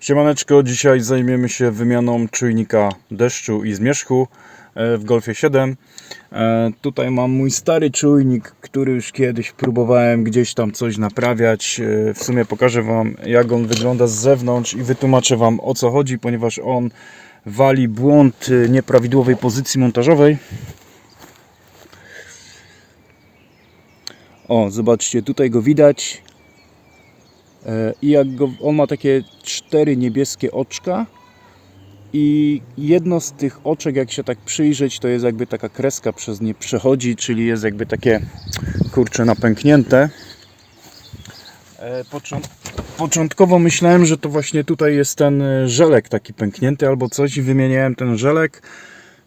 Siemaneczko, dzisiaj zajmiemy się wymianą czujnika deszczu i zmierzchu e, w Golfie 7. E, Tutaj mam mój stary czujnik, który już kiedyś próbowałem gdzieś tam coś naprawiać. E, W sumie pokażę Wam jak on wygląda z zewnątrz i wytłumaczę Wam o co chodzi, ponieważ on wali błąd nieprawidłowej pozycji montażowej. O, zobaczcie, tutaj go widać. I jak go, on ma takie cztery niebieskie oczka i jedno z tych oczek, jak się tak przyjrzeć, to jest jakby taka kreska przez nie przechodzi, czyli jest jakby takie kurcze napęknięte. E, począ- Początkowo myślałem, że to właśnie tutaj jest ten e, żelek taki pęknięty albo coś i wymieniałem ten żelek.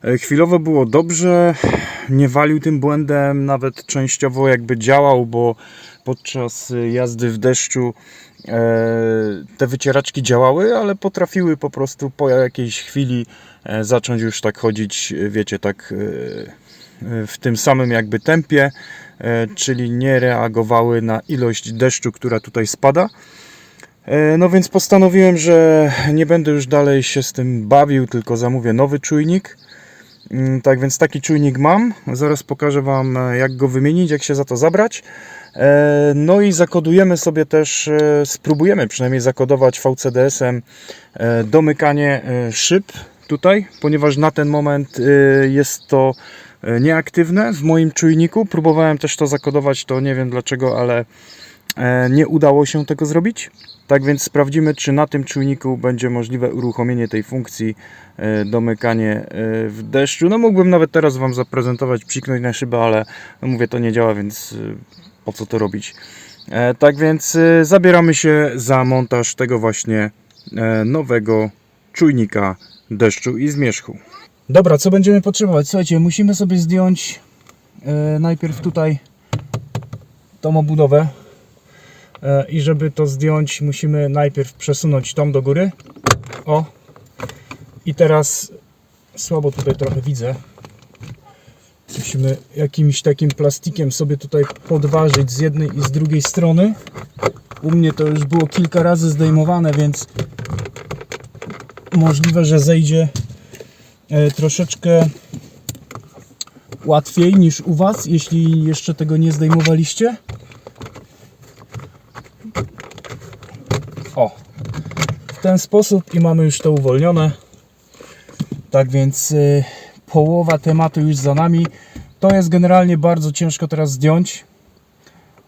E, Chwilowo było dobrze, nie walił tym błędem, nawet częściowo jakby działał, bo podczas e, jazdy w deszczu e, te wycieraczki działały, ale potrafiły po prostu po jakiejś chwili e, zacząć już tak chodzić, wiecie, tak e, w tym samym jakby tempie, czyli nie reagowały na ilość deszczu, która tutaj spada. No więc postanowiłem, że nie będę już dalej się z tym bawił, tylko zamówię nowy czujnik. Mm, Tak więc taki czujnik mam. Zaraz pokażę Wam, e, jak go wymienić, jak się za to zabrać. E, No i zakodujemy sobie też, e, spróbujemy przynajmniej zakodować VCDS-em domykanie szyb tutaj, ponieważ na ten moment jest to nieaktywne w moim czujniku. Próbowałem też to zakodować, to nie wiem dlaczego, ale nie udało się tego zrobić. Tak więc sprawdzimy, czy na tym czujniku będzie możliwe uruchomienie tej funkcji e, domykanie e, w deszczu. No mógłbym nawet teraz Wam zaprezentować, psiknąć na szybę, ale no mówię, to nie działa, więc e, po co to robić. E, Tak więc e, zabieramy się za montaż tego właśnie e, nowego czujnika deszczu i zmierzchu. Dobra, co będziemy potrzebować? Słuchajcie, musimy sobie zdjąć e, najpierw tutaj tą obudowę E, i żeby to zdjąć musimy najpierw przesunąć tą do góry. O. I teraz słabo tutaj trochę widzę. Musimy jakimś takim plastikiem sobie tutaj podważyć z jednej i z drugiej strony. U mnie to już było kilka razy zdejmowane więc możliwe, że zejdzie e, troszeczkę łatwiej niż u Was, jeśli jeszcze tego nie zdejmowaliście. O, w ten sposób i mamy już to uwolnione. Tak więc y, połowa tematu już za nami. To jest generalnie bardzo ciężko teraz zdjąć.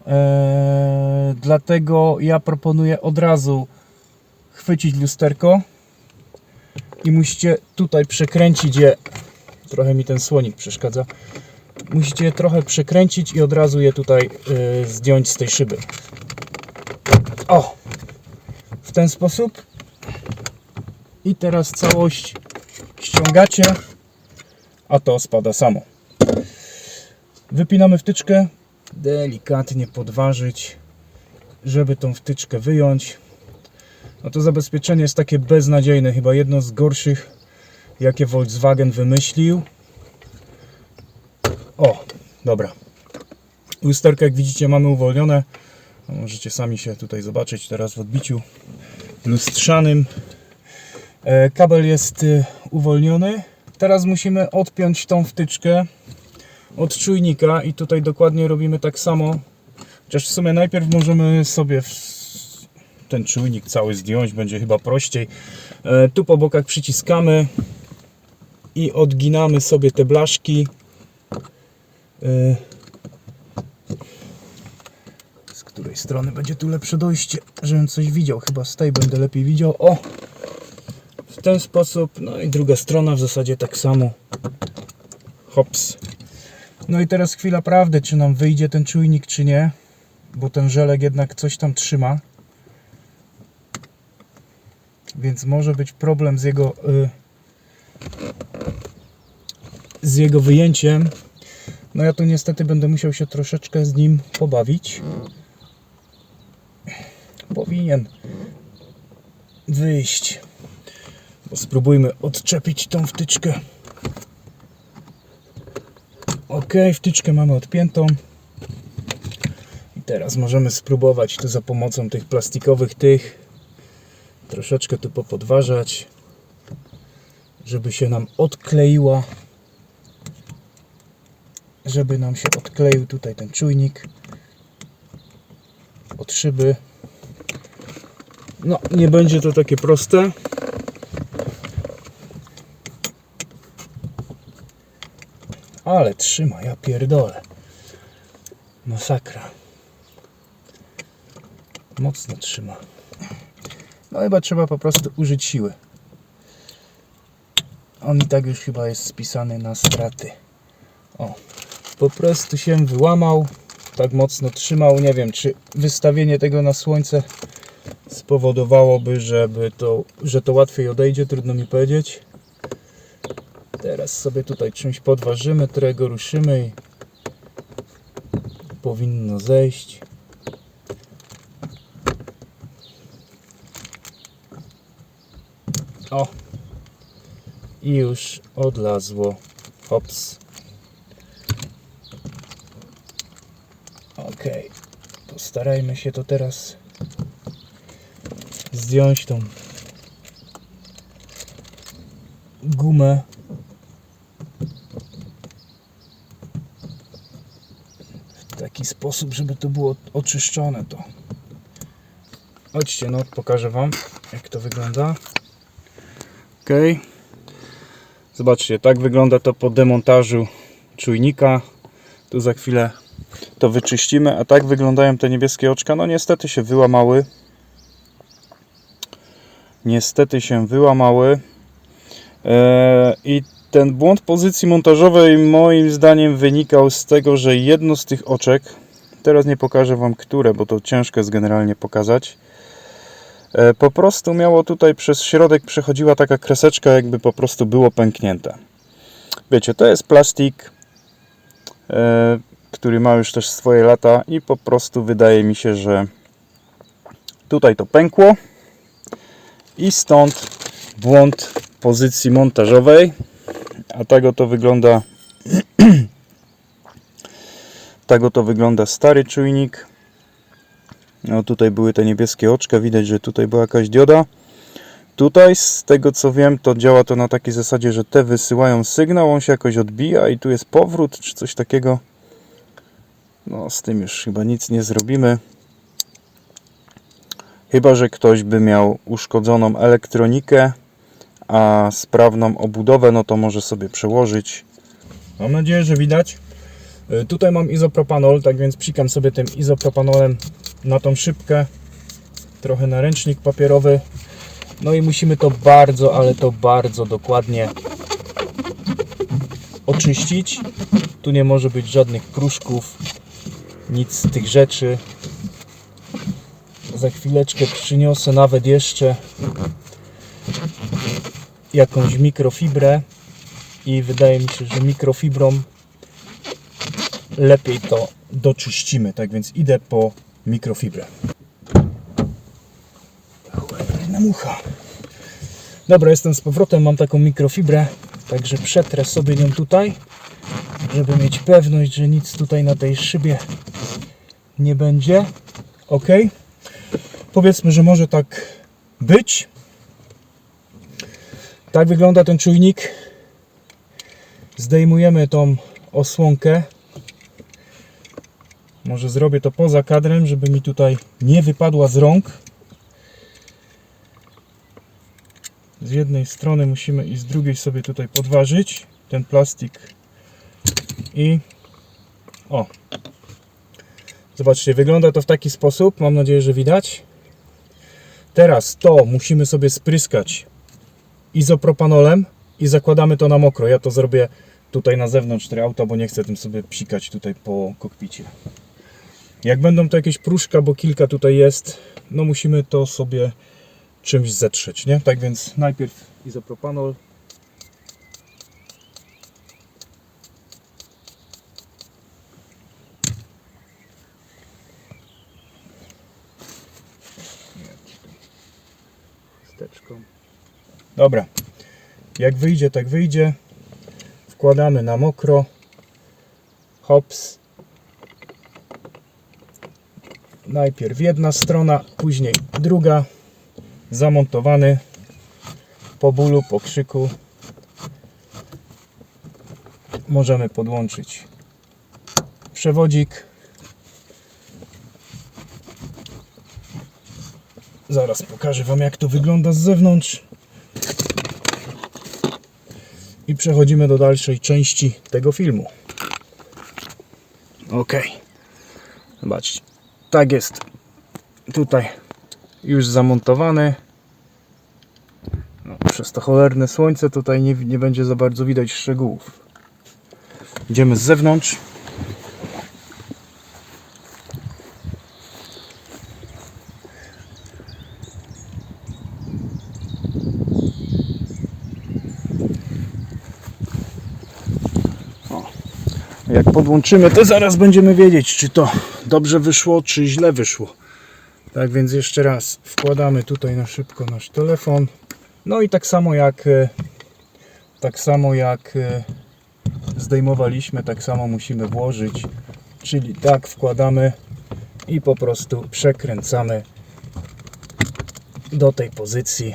Eee, dlatego ja proponuję od razu chwycić lusterko i musicie tutaj przekręcić je. Trochę mi ten słonik przeszkadza. Musicie je trochę przekręcić i od razu je tutaj y, zdjąć z tej szyby. O! w ten sposób i teraz całość ściągacie a to spada samo. Wypinamy wtyczkę delikatnie podważyć żeby tą wtyczkę wyjąć. No to zabezpieczenie jest takie beznadziejne chyba jedno z gorszych jakie Volkswagen wymyślił. O, dobra. Lusterkę jak widzicie mamy uwolnione. No, możecie sami się tutaj zobaczyć teraz w odbiciu lustrzanym. E, Kabel jest y, uwolniony. Teraz musimy odpiąć tą wtyczkę od czujnika i tutaj dokładnie robimy tak samo. Chociaż w sumie najpierw możemy sobie ten czujnik cały zdjąć, będzie chyba prościej. E, Tu po bokach przyciskamy i odginamy sobie te blaszki. E, z której strony będzie tu lepsze dojście, żebym coś widział. Chyba z tej będę lepiej widział. O! Ten sposób. No i druga strona w zasadzie tak samo. Hops. No i teraz chwila prawdy, czy nam wyjdzie ten czujnik, czy nie. Bo ten żelek jednak coś tam trzyma. Więc może być problem z jego y, z jego wyjęciem. No ja tu niestety będę musiał się troszeczkę z nim pobawić powinien wyjść. Spróbujmy odczepić tą wtyczkę. Ok, wtyczkę mamy odpiętą. I teraz możemy spróbować tu za pomocą tych plastikowych tych troszeczkę tu popodważać, żeby się nam odkleiła, żeby nam się odkleił tutaj ten czujnik od szyby. No, nie będzie to takie proste. Ale trzyma, ja pierdolę. Masakra. Mocno trzyma. No chyba trzeba po prostu użyć siły. On i tak już chyba jest spisany na straty. O, po prostu się wyłamał. Tak mocno trzymał. Nie wiem, czy wystawienie tego na słońce spowodowałoby, żeby to, że to łatwiej odejdzie. Trudno mi powiedzieć. Teraz sobie tutaj czymś podważymy, którego ruszymy i powinno zejść. O! I już odlazło. Hops. Ok. Postarajmy się to teraz zdjąć tą gumę. W taki sposób, żeby to było oczyszczone to. Chodźcie, no pokażę Wam jak to wygląda. Ok. Zobaczcie, tak wygląda to po demontażu czujnika. Tu za chwilę to wyczyścimy, a tak wyglądają te niebieskie oczka. No niestety się wyłamały. Niestety się wyłamały. Eee, I ten błąd pozycji montażowej moim zdaniem wynikał z tego, że jedno z tych oczek, teraz nie pokażę Wam które, bo to ciężko jest generalnie pokazać, e, po prostu miało tutaj przez środek przechodziła taka kreseczka, jakby po prostu było pęknięte. Wiecie, to jest plastik, e, który ma już też swoje lata i po prostu wydaje mi się, że tutaj to pękło i stąd błąd pozycji montażowej a tak oto wygląda tak oto wygląda stary czujnik. No tutaj były te niebieskie oczka widać, że tutaj była jakaś dioda. Tutaj z tego co wiem to działa to na takiej zasadzie, że te wysyłają sygnał, on się jakoś odbija i tu jest powrót czy coś takiego. No z tym już chyba nic nie zrobimy. Chyba, że ktoś by miał uszkodzoną elektronikę a sprawną obudowę, no to może sobie przełożyć. Mam nadzieję, że widać. Y, Tutaj mam izopropanol, tak więc psikam sobie tym izopropanolem na tą szybkę. Trochę na ręcznik papierowy. No i musimy to bardzo, ale to bardzo dokładnie oczyścić. Tu nie może być żadnych kruszków, nic z tych rzeczy. Za chwileczkę przyniosę nawet jeszcze jakąś mikrofibrę i wydaje mi się, że mikrofibrą lepiej to doczyścimy. Tak więc idę po mikrofibrę. Cholerna mucha. Dobra, jestem z powrotem, mam taką mikrofibrę, także przetrę sobie nią tutaj, żeby mieć pewność, że nic tutaj na tej szybie nie będzie. Ok. Powiedzmy, że może tak być. Tak wygląda ten czujnik. Zdejmujemy tą osłonkę. Może zrobię to poza kadrem, żeby mi tutaj nie wypadła z rąk. Z jednej strony musimy i z drugiej sobie tutaj podważyć ten plastik i o zobaczcie, wygląda to w taki sposób, mam nadzieję, że widać teraz to musimy sobie spryskać izopropanolem i zakładamy to na mokro. Ja to zrobię tutaj na zewnątrz tego auta, bo nie chcę tym sobie psikać tutaj po kokpicie. Jak będą to jakieś pruszka, bo kilka tutaj jest, no musimy to sobie czymś zetrzeć, nie? Tak więc najpierw izopropanol. Chusteczką. Dobra. Jak wyjdzie, tak wyjdzie. Wkładamy na mokro. Hops. Najpierw jedna strona, później druga. zamontowany po bólu, po krzyku możemy podłączyć przewodzik zaraz pokażę wam jak to wygląda z zewnątrz i przechodzimy do dalszej części tego filmu. Ok zobaczcie. Tak jest. Tutaj już zamontowany no, przez to cholerne słońce tutaj nie, nie będzie za bardzo widać szczegółów. Idziemy z zewnątrz podłączymy, to zaraz będziemy wiedzieć, czy to dobrze wyszło, czy źle wyszło. Tak więc jeszcze raz wkładamy tutaj na szybko nasz telefon. No i tak samo jak e, tak samo jak e, zdejmowaliśmy, tak samo musimy włożyć. Czyli tak wkładamy i po prostu przekręcamy do tej pozycji.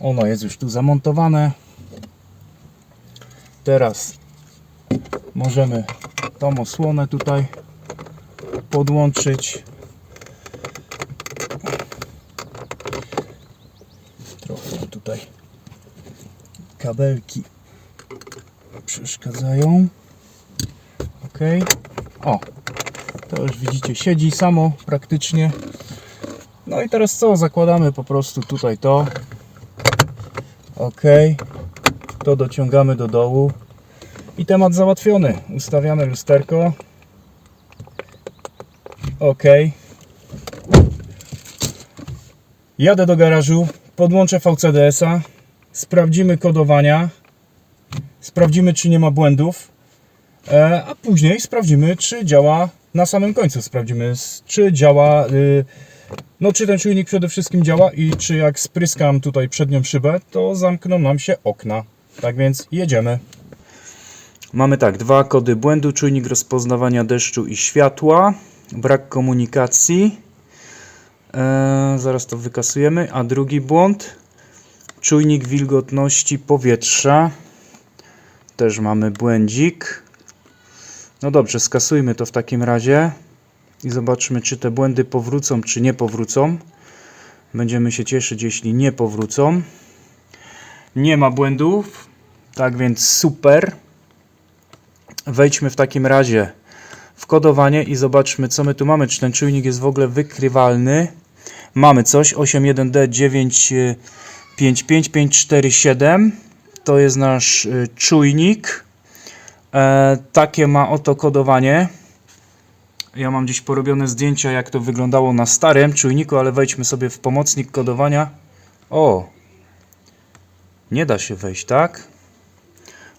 Ono jest już tu zamontowane. Teraz możemy tą osłonę tutaj podłączyć. Trochę tutaj kabelki przeszkadzają. Ok. O, to już widzicie, siedzi samo praktycznie. No i teraz co? Zakładamy po prostu tutaj to. Ok. To dociągamy do dołu. I temat załatwiony. Ustawiamy lusterko. Ok. Jadę do garażu, podłączę VCDS-a, sprawdzimy kodowania, sprawdzimy czy nie ma błędów, e, a później sprawdzimy czy działa na samym końcu. Sprawdzimy czy działa, y, no czy ten czujnik przede wszystkim działa i czy jak spryskam tutaj przednią szybę, to zamkną nam się okna. Tak więc jedziemy. Mamy tak, dwa kody błędu, czujnik rozpoznawania deszczu i światła, brak komunikacji, e, zaraz to wykasujemy, a drugi błąd, czujnik wilgotności powietrza, też mamy błędzik. No dobrze, skasujmy to w takim razie i zobaczmy, czy te błędy powrócą, czy nie powrócą. Będziemy się cieszyć, jeśli nie powrócą. Nie ma błędów, tak więc super. Wejdźmy w takim razie w kodowanie i zobaczmy, co my tu mamy. Czy ten czujnik jest w ogóle wykrywalny? Mamy coś 81D955547. To jest nasz y, czujnik. E, takie ma oto kodowanie. Ja mam gdzieś porobione zdjęcia, jak to wyglądało na starym czujniku, ale wejdźmy sobie w pomocnik kodowania. O! Nie da się wejść, tak?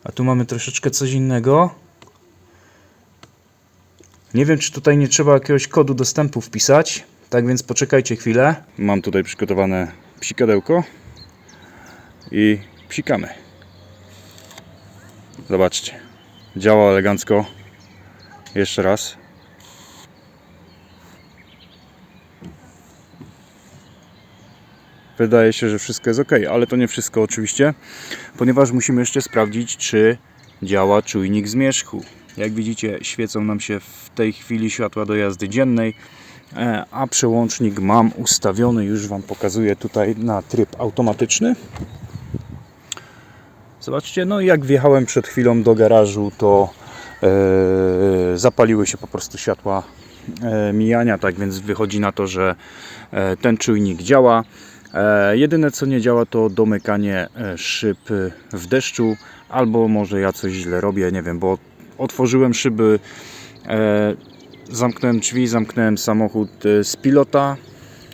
A tu mamy troszeczkę coś innego. Nie wiem, czy tutaj nie trzeba jakiegoś kodu dostępu wpisać. Tak więc poczekajcie chwilę. Mam tutaj przygotowane psikadełko i psikamy. Zobaczcie. Działa elegancko. Jeszcze raz. Wydaje się, że wszystko jest ok, ale to nie wszystko oczywiście, ponieważ musimy jeszcze sprawdzić, czy działa czujnik zmierzchu. Jak widzicie, świecą nam się w tej chwili światła do jazdy dziennej, e, a przełącznik mam ustawiony, już Wam pokazuję tutaj na tryb automatyczny. Zobaczcie, no jak wjechałem przed chwilą do garażu, to e, zapaliły się po prostu światła e, mijania, tak więc wychodzi na to, że e, ten czujnik działa. E, jedyne co nie działa to domykanie e, szyb w deszczu, albo może ja coś źle robię, nie wiem, bo otworzyłem szyby, e, zamknąłem drzwi, zamknąłem samochód e, z pilota,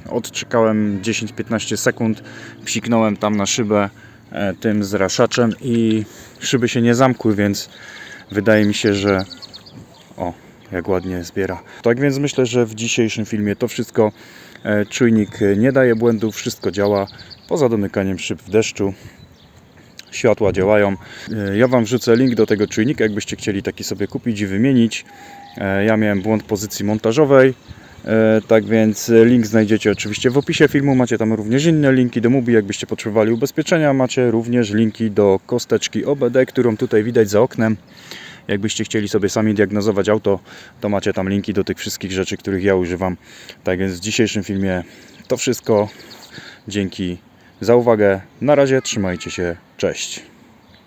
odczekałem 10-15 sekund, psiknąłem tam na szybę e, tym zraszaczem i szyby się nie zamkły, więc wydaje mi się, że o, jak ładnie zbiera. Tak więc myślę, że w dzisiejszym filmie to wszystko. Czujnik nie daje błędów, wszystko działa poza domykaniem szyb w deszczu. Światła działają. E, Ja Wam wrzucę link do tego czujnika, jakbyście chcieli taki sobie kupić i wymienić. E, Ja miałem błąd pozycji montażowej E, tak więc link znajdziecie oczywiście w opisie filmu. Macie tam również inne linki do Mubi, jakbyście potrzebowali ubezpieczenia. Macie również linki do kosteczki OBD, którą tutaj widać za oknem. Jakbyście chcieli sobie sami diagnozować auto, to macie tam linki do tych wszystkich rzeczy, których ja używam. Tak więc w dzisiejszym filmie to wszystko. Dzięki za uwagę. Na razie trzymajcie się. Cześć.